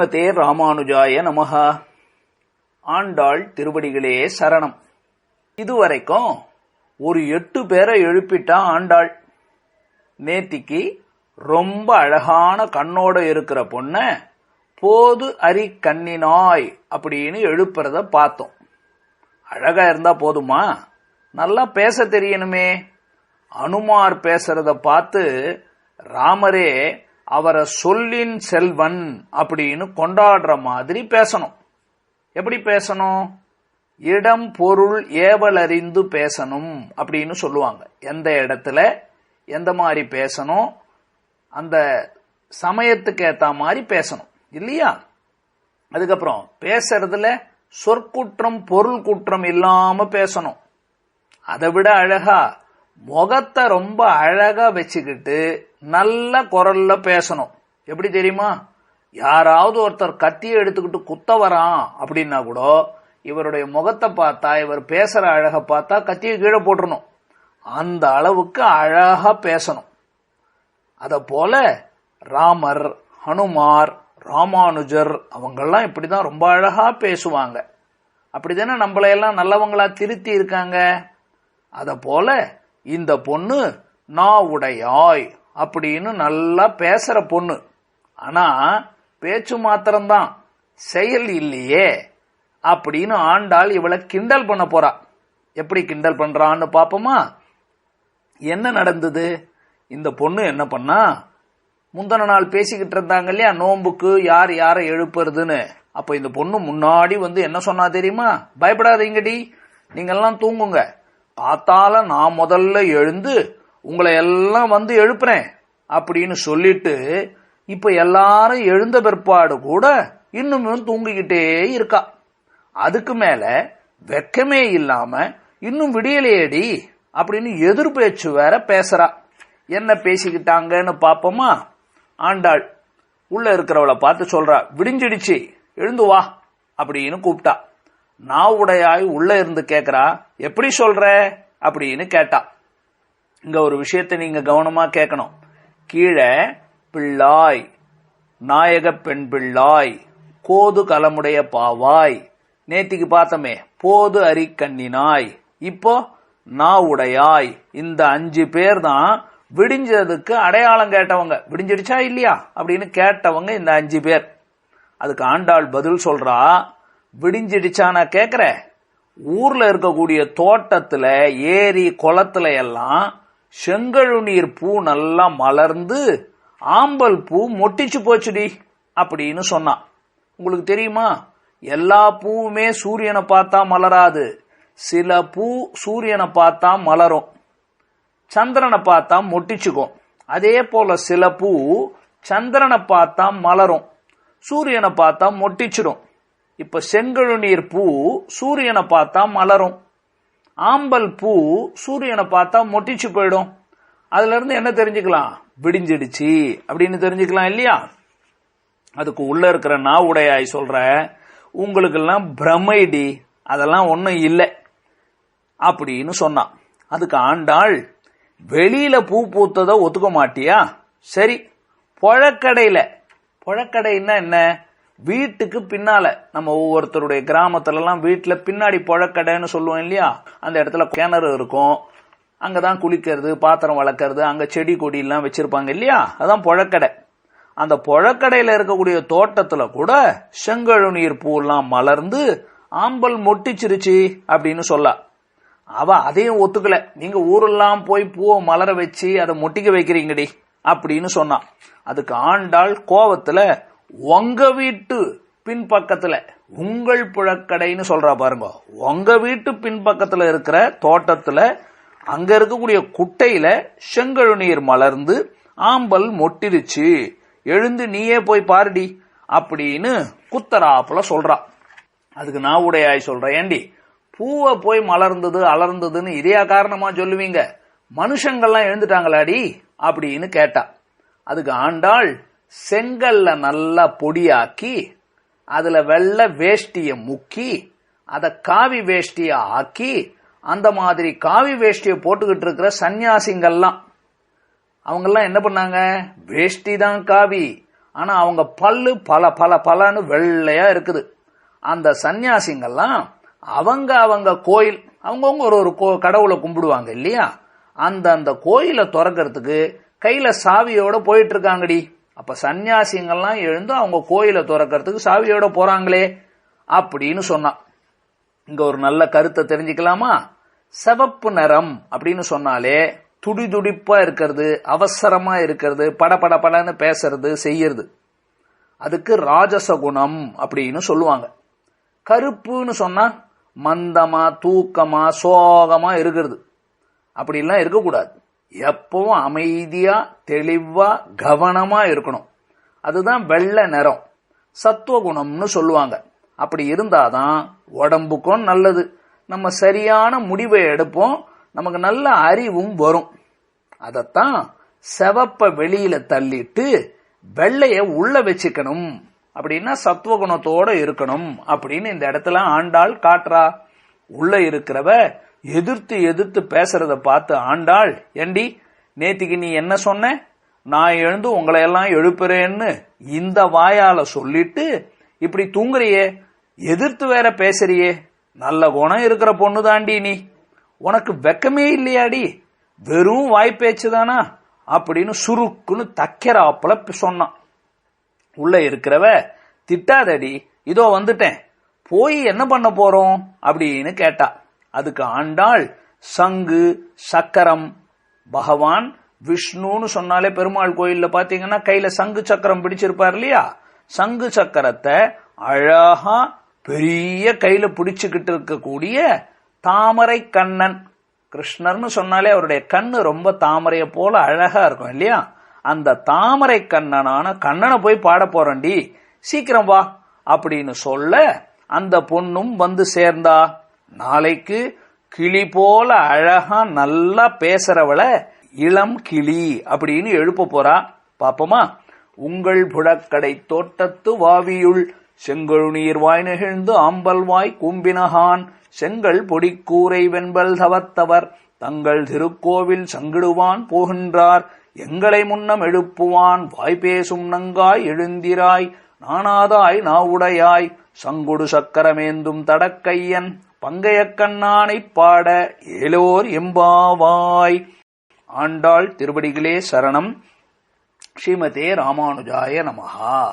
ஸ்ரீமதே ராமானுஜாய நமகா ஆண்டாள் திருவடிகளே சரணம். இதுவரைக்கும் ஒரு எட்டு பேரை எழுப்பிட்டா ஆண்டாள். நேத்திக்கு ரொம்ப அழகான கண்ணோட இருக்கிற பொண்ண போது அரி கண்ணினாய் அப்படின்னு எழுப்புறத பார்த்தோம். அழகா இருந்தா போதுமா? நல்லா பேச தெரியணுமே. அனுமார் பேசுறத பார்த்து ராமரே அவரை சொல்லின் செல்வன் அப்படின்னு கொண்டாடுற மாதிரி பேசணும். எப்படி பேசணும்? இடம் பொருள் ஏவலறிந்து பேசணும் அப்படின்னு சொல்லுவாங்க. எந்த இடத்துல? எந்த மாதிரி பேசணும்? அந்த சமயத்துக்கு ஏற்ற மாதிரி பேசணும். இல்லையா? அதுக்கப்புறம் பேசுறதுல சொற்குற்றம் பொருள் குற்றம் இல்லாம பேசணும். அதை விட அழகா முகத்தை ரொம்ப அழகா வச்சுக்கிட்டு நல்ல குரல்ல பேசணும். எப்படி தெரியுமா? யாராவது ஒருத்தர் கத்தியை எடுத்துக்கிட்டு குத்த வரான் அப்படின்னா கூட இவருடைய முகத்தை பார்த்தா இவர் பேசுற அழக பார்த்தா கத்தியை கீழே போட்டுறணும். அந்த அளவுக்கு அழகா பேசணும். அத போல ராமர் ஹனுமார் ராமானுஜர் அவங்கெல்லாம் இப்படிதான் ரொம்ப அழகா பேசுவாங்க. அப்படிதானே நம்மளையெல்லாம் நல்லவங்களா திருத்தி இருக்காங்க? அத போல இந்த பொண்ணு நான் உடையாய் அப்படின்னு நல்லா பேசுற பொண்ணு. ஆனா பேச்சு மாத்திரம்தான். செயல் இல்லையே அப்படின்னு ஆண்டாள் இவளை கிண்டல் பண்ண போறா. எப்படி கிண்டல் பண்றான்னு பாப்போமா? என்ன நடந்தது? இந்த பொண்ணு என்ன பண்ணா? முந்தன நாள் பேசிக்கிட்டு இருந்தாங்க இல்லையா? நோம்புக்கு யார் யாரை எழுப்புறதுன்னு. அப்ப இந்த பொண்ணு முன்னாடி வந்து என்ன சொன்னா தெரியுமா? பயப்படாதீங்கடி. நீங்கெல்லாம் தூங்குங்க. பார்த்தால நான் முதல்ல எழுந்து உங்களை எல்லாம் வந்து எழுப்புறேன் அப்படின்னு சொல்லிட்டு இப்ப எல்லாரும் எழுந்த பிற்பாடு கூட இன்னும் தூங்கிக்கிட்டே இருக்கா. அதுக்கு மேல வெக்கமே இல்லாம இன்னும் விடியலையேடி அப்படின்னு எதிர்பேச்சு வேற பேசுறா. என்ன பேசிக்கிட்டாங்கன்னு பாப்போமா ஆண்டாள் உள்ள இருக்கிறவளை பார்த்து சொல்றா விடிஞ்சிடுச்சு எழுந்து வா அப்படின்னு கூப்பிட்டா. நான் உடையாய் உள்ள இருந்து கேக்குறா எப்படி சொல்ற? அப்படின்னு கேட்டா. இங்க ஒரு விஷயத்தை நீங்க கவனமா கேட்கணும் கீழே பிள்ளாய் நாயக பெண் பிள்ளாய் கோது கலமுடைய பாவாய் நேத்திக்கு பார்த்தோமே போது அரிக்கண்ணினாய் இப்போ நான் உடையாய் இந்த அஞ்சு பேர் தான் விடிஞ்சதுக்கு அடையாளம் கேட்டவங்க. விடிஞ்சிடுச்சா இல்லையா? அப்படின்னு கேட்டவங்க இந்த அஞ்சு பேர். அதுக்கு ஆண்டாள் பதில் சொல்றா விடிஞ்சிடுச்சா நான் ஊர்ல இருக்கக்கூடிய தோட்டத்துல ஏரி குளத்துல எல்லாம் செங்கழுநீர் பூ நல்லா மலர்ந்து ஆம்பல் பூ மொட்டிச்சு போச்சுடி அப்படின்னு சொன்னான். உங்களுக்கு தெரியுமா? எல்லா பூவுமே சூரியனை பார்த்தா மலராது. சில பூ சூரியனை பார்த்தா மலரும். சந்திரனை பார்த்தா மொட்டிச்சுக்கும். அதே போல சில பூ சந்திரனை பார்த்தா மலரும். சூரியனை பார்த்தா மொட்டிச்சிடும் இப்ப செங்கழுநீர் பூ சூரியனை பார்த்தா மலரும். ஆம்பல் பூ சூரியனை பார்த்தா மொட்டிச்சு போயிடும். அதுல இருந்து என்ன தெரிஞ்சுக்கலாம்? விடிஞ்சிடுச்சு. அப்படின்னு தெரிஞ்சுக்கலாம் இல்லையா? அதுக்கு உள்ள இருக்கிற நான் உடையாய் சொல்ற உங்களுக்கெல்லாம் பிரமைடி. அதெல்லாம் ஒன்றும் இல்லை. அப்படின்னு சொன்னான். அதுக்கு ஆண்டாள் வெளியில பூ பூத்ததை ஒத்துக்க மாட்டியா? சரி புழக்கடையில. புழக்கடைன்னா என்ன? வீட்டுக்கு பின்னால நம்ம ஒவ்வொருத்தருடைய கிராமத்துல எல்லாம் வீட்டுல பின்னாடி புழக்கடைன்னு சொல்லுவோம் இல்லையா? அந்த இடத்துல கிணறு இருக்கும். அங்கதான் குளிக்கிறது பாத்திரம் வளர்க்கறது அங்க செடி கொடி எல்லாம் வச்சிருப்பாங்க இல்லையா? அதான் புழக்கடை. அந்த புழக்கடையில இருக்கக்கூடிய தோட்டத்துல கூட செங்கழுநீர் பூலாம் மலர்ந்து ஆம்பல் மொட்டிச்சிருச்சு அப்படின்னு சொல்ல. அவ அதையும் ஒத்துக்கல. நீங்க ஊரெல்லாம் போய் பூவை மலர வச்சு அதை மொட்டிக்க வைக்கிறீங்கடி அப்படின்னு சொன்னான் அதுக்கு ஆண்டாள் கோவத்துல உங்க வீட்டு பின்பக்கத்துல உங்கள் புழக்கடைன்னு சொல்றா பாருங்க. உங்க வீட்டு பின்பக்கத்துல இருக்கிற தோட்டத்துல அங்க இருக்கக்கூடிய குட்டையில செங்கழுநீர் மலர்ந்து ஆம்பல் மொட்டிருச்சு. எழுந்து நீயே போய் பாருடி அப்படின்னு குத்தராப்புல சொல்றா. அதுக்கு நான் உடையாய் சொல்றேன். ஏண்டி பூவை போய் மலர்ந்தது அலர்ந்ததுன்னு இதையா காரணமா சொல்லுவீங்க? மனுஷங்கள்லாம் எழுந்துட்டாங்களாடி அப்படின்னு கேட்டா. அதுக்கு ஆண்டாள் செங்கல்ல நல்லா பொடியாக்கி அதுல வெள்ளை வேஷ்டிய முக்கி அதை காவி வேஷ்டிய ஆக்கி அந்த மாதிரி காவி வேஷ்டிய போட்டுக்கிட்டு இருக்கிற சன்னியாசிங்கள்லாம் அவங்கெல்லாம் என்ன பண்ணாங்க? வேஷ்டி தான் காவி. ஆனா அவங்க பல்லு பல பல பலன்னு வெள்ளையா இருக்குது. அந்த சன்னியாசிங்கெல்லாம் அவங்க அவங்க கோயில் அவங்கவுங்க ஒரு ஒரு கோ- கடவுளை கும்பிடுவாங்க இல்லையா? அந்த அந்த கோயிலை திறக்கிறதுக்கு கையில சாவியோட போயிட்டு இருக்காங்கடி. அப்ப சன்னியாசிங்கெல்லாம் எழுந்து அவங்க கோயிலை திறக்கிறதுக்கு சாவியோட போறாங்களே அப்படின்னு சொன்னான். இங்க ஒரு நல்ல கருத்தை தெரிஞ்சுக்கலாமா? சிவப்பு நிறம் அப்படின்னு சொன்னாலே துடிதுடிப்பா இருக்கிறது அவசரமா இருக்கிறது படபட படன்னு பேசுறது செய்யறது. அதுக்கு ராஜச குணம் அப்படின்னு சொல்லுவாங்க. கருப்புன்னு சொன்னா மந்தமா தூக்கமா சோகமா இருக்கிறது. அப்படிலாம் இருக்கக்கூடாது. எப்பவும் அமைதியா தெளிவா கவனமா இருக்கணும். அதுதான் வெள்ளை நிறம். சத்துவகுணம்னு சொல்லுவாங்க. அப்படி இருந்தாதான் உடம்புக்கும் நல்லது. நம்ம சரியான முடிவை எடுப்போம். நமக்கு நல்ல அறிவும் வரும். அதத்தான் செவப்ப வெளியில தள்ளிட்டு வெள்ளைய உள்ள வச்சுக்கணும். அப்படின்னா சத்துவகுணத்தோட இருக்கணும். அப்படின்னு இந்த இடத்துல ஆண்டாள் காட்டுறா. உள்ள இருக்கிறவ எதிர்த்து எதிர்த்து பேசுறத பார்த்து ஆண்டாள் ஏண்டி நேத்திக்கு நீ என்ன சொன்ன? நான் எழுந்து உங்களை எல்லாம் எழுப்புறேன்னு இந்த வாயால சொல்லிட்டு இப்படி தூங்குறியே? எதிர்த்து வேற பேசுறியே? நல்ல குணம் இருக்கிற பொண்ணு தாண்டி நீ. உனக்கு வெக்கமே இல்லையாடி? வெறும் வாய்ப்பேச்சு தானா? அப்படின்னு சுருக்குன்னு தக்கிறாப்புல சொன்னான். உள்ள இருக்கிறவ திட்டாதடி இதோ வந்துட்டேன். போய் என்ன பண்ண போறோம்? அப்படின்னு கேட்டா. அதுக்கு ஆண்டாள் சங்கு சக்கரம் பகவான் விஷ்ணுன்னு சொன்னாலே பெருமாள் கோயில்ல பாத்தீங்கன்னா கையில சங்கு சக்கரம் பிடிச்சிருப்பார் இல்லையா? சங்கு சக்கரத்தை அழகா பெரிய கையில பிடிச்சுக்கிட்டு இருக்கக்கூடிய தாமரை கண்ணன். கிருஷ்ணர்னு சொன்னாலே அவருடைய கண்ணு ரொம்ப தாமரைய போல அழகா இருக்கும் இல்லையா? அந்த தாமரை கண்ணனான கண்ணனை போய் பாட போறண்டி சீக்கிரம் வா அப்படின்னு சொல்ல அந்த பொண்ணும் வந்து சேர்ந்தா. நாளைக்கு கிளி போல அழகா நல்லா பேசுறவளை இளம் கிளி அப்படின்னு எழுப்ப போறா. பாப்போமா? உங்கள் புழக்கடை தோட்டத்து வாவியுள் செங்கழு நீர் வாய் நெகிழ்ந்து ஆம்பல் வாய் கூம்பினகான். செங்கல் பொடிக்கூரை வெண்பல் தவத்தவர் தங்கள் திருக்கோவில் சங்கிடுவான் போகின்றார். எங்களை முன்னம் எழுப்புவான். வாய் பேசும் நங்காய் எழுந்திராய். நானாதாய் நாவுடையாய். சங்குடு சக்கரமேந்தும் தடக்கையன் பங்கையக்கண்ணானைப் பாட ஏலோர் எம்பாவாய். ஆண்டாள் திருவடிகளே சரணம். ஸ்ரீமதே ராமானுஜாய நமஹா.